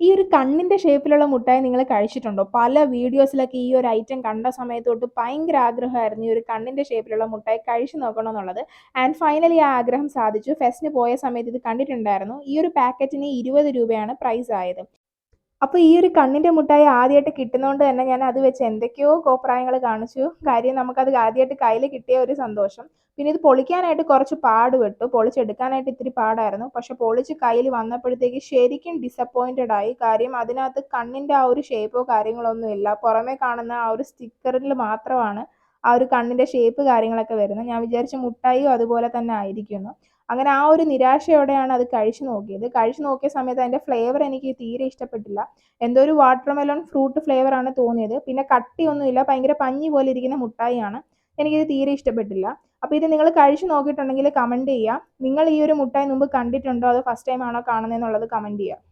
ഈ ഒരു കണ്ണിന്റെ ഷേപ്പിലുള്ള മുട്ടായി നിങ്ങൾ കഴിച്ചിട്ടുണ്ടോ? പല വീഡിയോസിലൊക്കെ ഈ ഒരു ഐറ്റം കണ്ട സമയത്ത് തൊട്ട് ഭയങ്കര ആഗ്രഹമായിരുന്നു ഈ ഒരു കണ്ണിന്റെ ഷേപ്പിലുള്ള മുട്ടായി കഴിച്ചു നോക്കണം എന്നുള്ളത്. ആൻഡ് ഫൈനലി ആ ആഗ്രഹം സാധിച്ചു. ഫെസ്റ്റിന് പോയ സമയത്ത് ഇത് കണ്ടിട്ടുണ്ടായിരുന്നു. ഈ ഒരു പാക്കറ്റിന് ഇരുപത് രൂപയാണ് പ്രൈസ് ആയത്. അപ്പോൾ ഈ ഒരു കണ്ണിന്റെ മുട്ടായി ആദ്യമായിട്ട് കിട്ടുന്നതുകൊണ്ട് തന്നെ ഞാൻ അത് വെച്ച് എന്തൊക്കെയോ കോപ്രായങ്ങൾ കാണിച്ചു. കാര്യം നമുക്കത് ആദ്യമായിട്ട് കയ്യിൽ കിട്ടിയ ഒരു സന്തോഷം. പിന്നെ ഇത് പൊളിക്കാനായിട്ട് കുറച്ച് പാട് പാടുപെട്ടു പൊളിച്ചെടുക്കാനായിട്ട് ഇത്തിരി പാടായിരുന്നു. പക്ഷെ പൊളിച്ച് കയ്യിൽ വന്നപ്പോഴത്തേക്ക് ശരിക്കും ഡിസപ്പോയിന്റഡ് ആയി. കാര്യം അതിനകത്ത് കണ്ണിന്റെ ആ ഒരു ഷേപ്പോ കാര്യങ്ങളൊന്നും ഇല്ല. പുറമേ കാണുന്ന ആ ഒരു സ്റ്റിക്കറിൽ മാത്രമാണ് ആ ഒരു കണ്ണിന്റെ ഷേപ്പ് കാര്യങ്ങളൊക്കെ വരുന്നത് ഞാൻ വിചാരിച്ച മുട്ടായിയും അതുപോലെ തന്നെ ആയിരിക്കുന്നു. അങ്ങനെ ആ ഒരു നിരാശയോടെയാണ് അത് കഴിച്ചു നോക്കിയത്? കഴിച്ചു നോക്കിയ സമയത്ത് അതിന്റെ ഫ്ലേവർ എനിക്ക് തീരെ ഇഷ്ടപ്പെട്ടില്ല. എന്തോ ഒരു വാട്ടർ മെലൺ ഫ്രൂട്ട് ഫ്ലേവറാണ് തോന്നിയത്. പിന്നെ കട്ടിയൊന്നുമില്ല. ഭയങ്കര പഞ്ഞി പോലെ ഇരിക്കുന്ന മുട്ടായിയാണ്. എനിക്കിത് തീരെ ഇഷ്ടപ്പെട്ടില്ല. അപ്പോൾ ഇത് നിങ്ങൾ കഴിച്ചു നോക്കിയിട്ടുണ്ടെങ്കിൽ കമന്റ് ചെയ്യുക നിങ്ങൾ ഈ ഒരു മുട്ടായി മുമ്പ് കണ്ടിട്ടുണ്ടോ? അതോ ഫസ്റ്റ് ടൈം ആണോ കാണുന്നതെന്നുള്ളത് കമന്റ് ചെയ്യുക